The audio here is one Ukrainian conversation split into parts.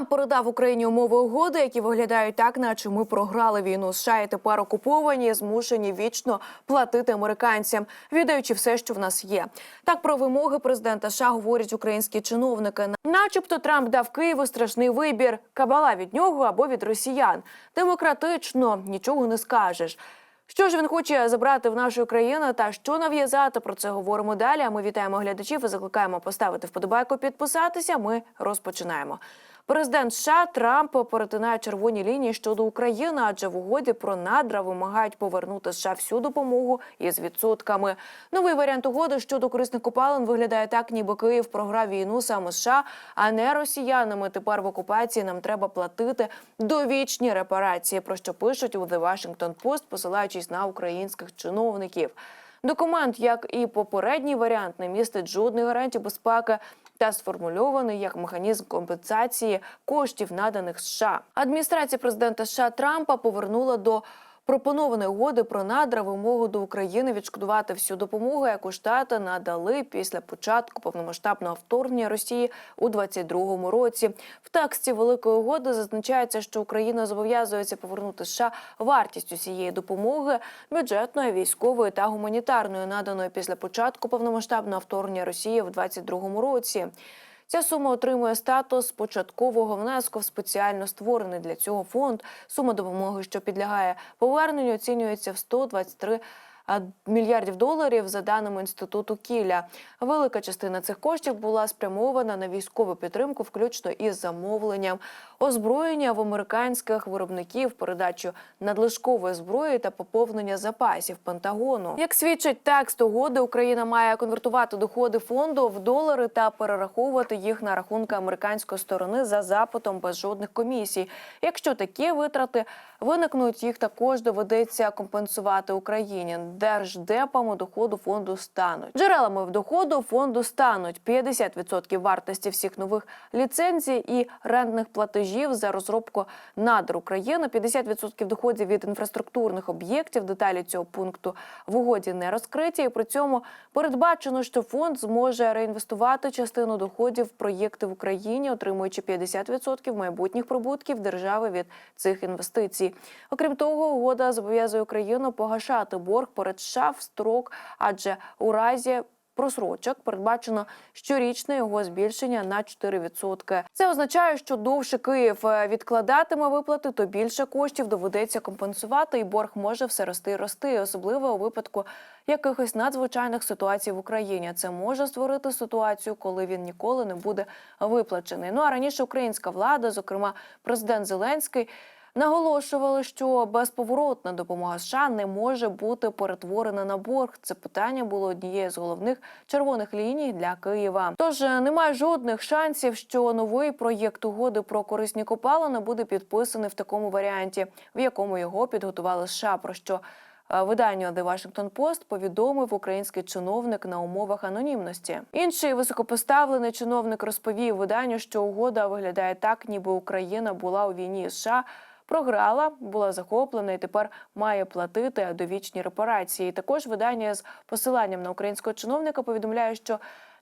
Трамп передав Україні умови угоди, які виглядають так, наче ми програли війну. США і тепер окуповані, змушені вічно платити американцям, віддаючи все, що в нас є. Так про вимоги президента США говорять українські чиновники. Начебто Трамп дав Києву страшний вибір: кабала від нього або від росіян. Демократично нічого не скажеш. Що ж він хоче забрати в нашу країну та що нав'язати? Про це говоримо далі. А ми вітаємо глядачів і закликаємо поставити вподобайку, підписатися. Ми розпочинаємо. Президент США Трамп перетинає червоні лінії щодо України, адже в угоді про надра вимагають повернути США всю допомогу із відсотками. Новий варіант угоди щодо корисних копалин виглядає так, ніби Київ програв війну саме США, а не росіянами. Тепер в окупації нам треба платити довічні репарації. Про що пишуть у The Washington Post, посилаючись на українських чиновників. Документ, як і попередній варіант, не містить жодних гарантій безпеки та сформульований як механізм компенсації коштів, наданих США. Адміністрація президента США Трампа повернула до пропонованої угоди про надра вимогу до України відшкодувати всю допомогу, яку штати надали після початку повномасштабного вторгнення Росії у 2022 році. В тексті великої угоди зазначається, що Україна зобов'язується повернути США вартість усієї допомоги бюджетної, військової та гуманітарної, наданої після початку повномасштабного вторгнення Росії в 2022 році. Ця сума отримує статус початкового внеску в спеціально створений для цього фонд. Сума допомоги, що підлягає поверненню, оцінюється в 123 а, мільярдів доларів за даними інституту Кіля. Велика частина цих коштів була спрямована на військову підтримку, включно із замовленням озброєння в американських виробників, передачу надлишкової зброї та поповнення запасів Пентагону. Як свідчить текст угоди, Україна має конвертувати доходи фонду в долари та перераховувати їх на рахунки американської сторони за запитом без жодних комісій. Якщо такі витрати виникнуть, їх також доведеться компенсувати Україні. Держдепами доходу фонду стануть джерелами в доходу фонду стануть 50% вартості всіх нових ліцензій і рентних платежів за розробку надр України, 50% доходів від інфраструктурних об'єктів. Деталі цього пункту в угоді не розкриті. І при цьому передбачено, що фонд зможе реінвестувати частину доходів в проєкти в Україні, отримуючи 50% майбутніх прибутків держави від цих інвестицій. Окрім того, угода зобов'язує Україну погашати борг перед В строк, адже у разі Просрочок передбачено щорічне його збільшення на 4%. Це означає, що довше Київ е, відкладатиме виплати, то більше коштів доведеться компенсувати, і борг може все рости і рости, особливо у випадку якихось надзвичайних ситуацій в Україні. Це може створити ситуацію, коли він ніколи не буде виплачений. Ну а раніше українська влада, зокрема президент Зеленський. Наголошували, що безповоротна допомога США не може бути перетворена на борг. Це питання було однією з головних червоних ліній для Києва. Тож е, немає жодних шансів, що новий проєкт угоди про корисні копалини буде підписаний в такому варіанті, в якому його підготували США. Про що е, Виданню The Washington Post повідомив український чиновник на умовах анонімності. Інший високопоставлений чиновник розповів виданню, що угода виглядає так, ніби Україна була у війні з США. Програла, була захоплена і тепер має платити довічні репарації. Також видання з посиланням на українського чиновника повідомляє, що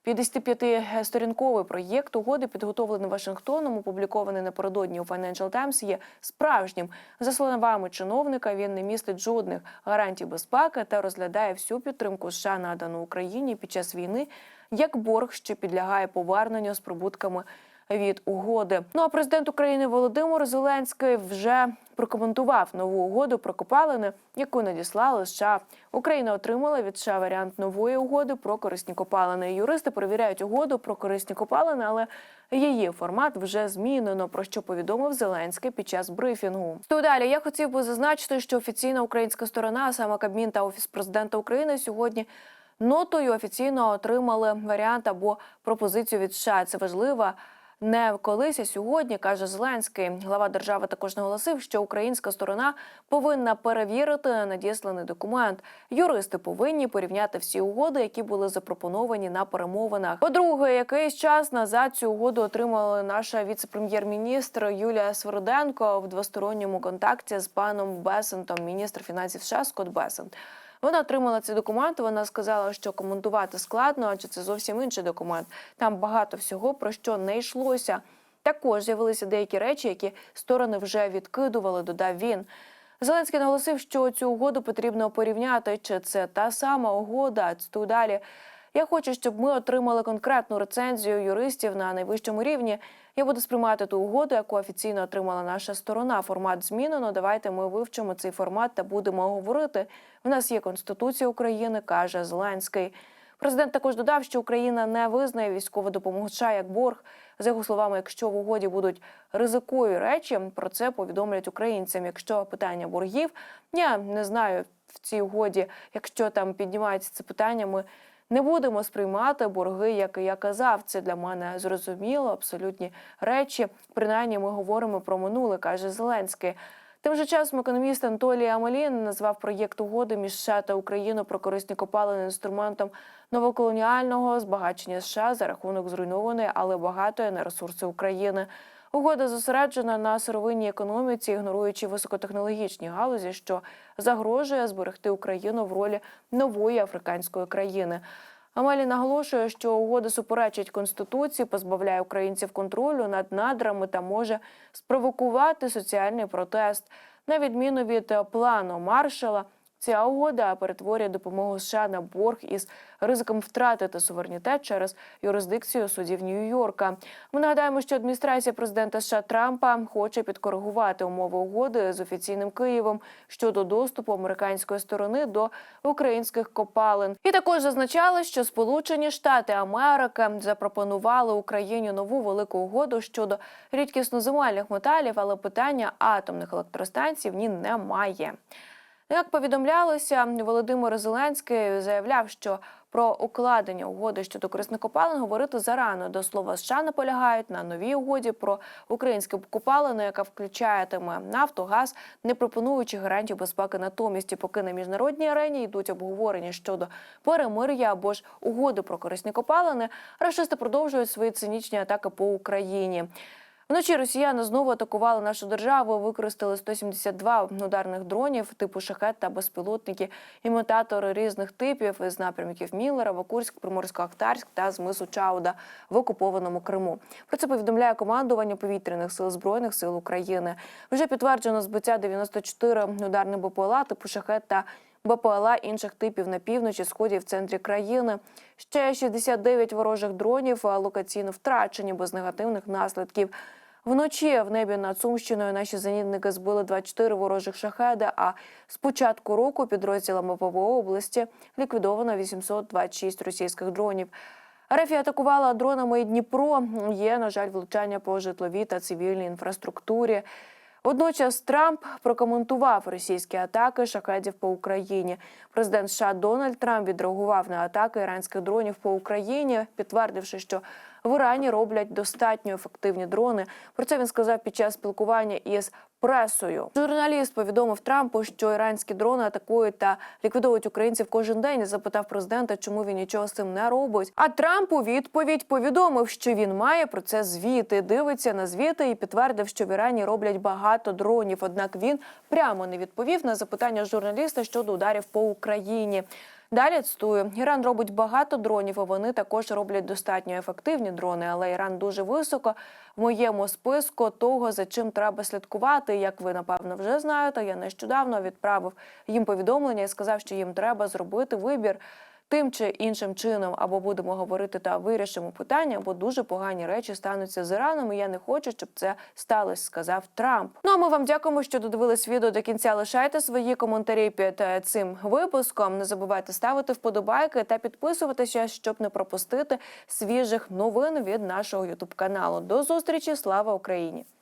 55-сторінковий проєкт угоди, підготовлений Вашингтоном, опублікований напередодні у Financial Times, є справжнім. За словами чиновника, він не містить жодних гарантій безпеки та розглядає всю підтримку США надану Україні під час війни як борг, що підлягає поверненню з прибутками від угоди. Ну а президент України Володимир Зеленський вже прокоментував нову угоду про копалини, яку надіслали США. Україна отримала від США варіант нової угоди про корисні копалини. Юристи перевіряють угоду про корисні копалини, але її формат вже змінено. Про що повідомив Зеленський під час брифінгу. То далі я хотів би зазначити, що офіційна українська сторона, саме Кабмін та офіс президента України, сьогодні. Нотою офіційно отримали варіант або пропозицію від США. Це важлива не колись, а сьогодні каже Зеленський. Глава держави також наголосив, що українська сторона повинна перевірити надісланий документ. Юристи повинні порівняти всі угоди, які були запропоновані на перемовинах. По-друге, якийсь час назад цю угоду отримала наша віце-прем'єр-міністр Юлія Сверденко в двосторонньому контакті з паном Бесентом, міністр фінансів США Скотт Бесент. Вона отримала цей документ. Вона сказала, що коментувати складно, адже це зовсім інший документ. Там багато всього про що не йшлося. Також з'явилися деякі речі, які сторони вже відкидували. Додав він. Зеленський наголосив, що цю угоду потрібно порівняти, чи це та сама угода. Тут далі. Я хочу, щоб ми отримали конкретну рецензію юристів на найвищому рівні. Я буду сприймати ту угоду, яку офіційно отримала наша сторона. Формат змінено. Давайте ми вивчимо цей формат та будемо говорити. В нас є конституція України, каже Зеленський. Президент також додав, що Україна не визнає військову допомогу США як борг. За його словами, якщо в угоді будуть ризикові речі, про це повідомлять українцям. Якщо питання боргів, я не знаю в цій угоді, якщо там піднімається це питання, ми не будемо сприймати борги, як і я казав. Це для мене зрозуміло, абсолютні речі. Принаймні, ми говоримо про минуле, каже Зеленський. Тим же часом економіст Анатолій Амалін назвав проєкт угоди між США та Україною про корисні копалини інструментом новоколоніального збагачення США за рахунок зруйнованої, але багатої на ресурси України. Угода зосереджена на сировинній економіці, ігноруючи високотехнологічні галузі, що загрожує зберегти Україну в ролі нової африканської країни. Амелі наголошує, що угода суперечить конституції, позбавляє українців контролю над надрами та може спровокувати соціальний протест. На відміну від плану маршала, ця угода перетворює допомогу США на борг із ризиком втратити суверенітет через юрисдикцію судів Нью-Йорка. Ми нагадаємо, що адміністрація президента США Трампа хоче підкоригувати умови угоди з офіційним Києвом щодо доступу американської сторони до українських копалин. І також зазначали, що Сполучені Штати Америки запропонували Україні нову велику угоду щодо рідкісноземельних металів, але питання атомних електростанцій в ній немає. Як повідомлялося, Володимир Зеленський заявляв, що про укладення угоди щодо корисних копалин говорити зарано. До слова, США наполягають на новій угоді про українські копалини, яка включатиме нафту, газ, не пропонуючи гарантій безпеки натомість, поки на міжнародній арені йдуть обговорення щодо перемир'я або ж угоди про корисні копалини, рашисти продовжують свої цинічні атаки по Україні. Вночі росіяни знову атакували нашу державу. Використали 172 ударних дронів типу шахет та безпілотники, імітатори різних типів із напрямків Міллера, Вакурськ, Приморсько-Ахтарськ та з мису Чауда в окупованому Криму. Про це повідомляє командування повітряних сил збройних сил України. Вже підтверджено збиття 94 ударних БПЛА типу шахет та БПЛА інших типів на півночі, сході в центрі країни. Ще 69 ворожих дронів локаційно втрачені без негативних наслідків. Вночі в небі над Сумщиною наші зенітники збили 24 ворожих шахеди. А з початку року підрозділами ПВО області ліквідовано 826 російських дронів. РФ атакувала дронами і Дніпро. Є, на жаль, влучання по житловій та цивільній інфраструктурі. Водночас Трамп прокоментував російські атаки шахедів по Україні. Президент США Дональд Трамп відреагував на атаки іранських дронів по Україні, підтвердивши, що в Ірані роблять достатньо ефективні дрони. Про це він сказав під час спілкування із пресою. Журналіст повідомив Трампу, що іранські дрони атакують та ліквідовують українців кожен день. і Запитав президента, чому він нічого з цим не робить. А Трамп у відповідь повідомив, що він має про це звіти. Дивиться на звіти і підтвердив, що в Ірані роблять багато дронів. Однак він прямо не відповів на запитання журналіста щодо ударів по Україні. Далі цитую, Іран робить багато дронів, а вони також роблять достатньо ефективні дрони. Але Іран дуже високо в моєму списку того, за чим треба слідкувати. Як ви напевно вже знаєте, я нещодавно відправив їм повідомлення і сказав, що їм треба зробити вибір. Тим чи іншим чином або будемо говорити та вирішимо питання, або дуже погані речі стануться з Іраном. і Я не хочу, щоб це сталося, сказав Трамп. Ну а ми вам дякуємо, що додивились відео до кінця. Лишайте свої коментарі під е, цим випуском. Не забувайте ставити вподобайки та підписуватися, щоб не пропустити свіжих новин від нашого ютуб каналу. До зустрічі! Слава Україні!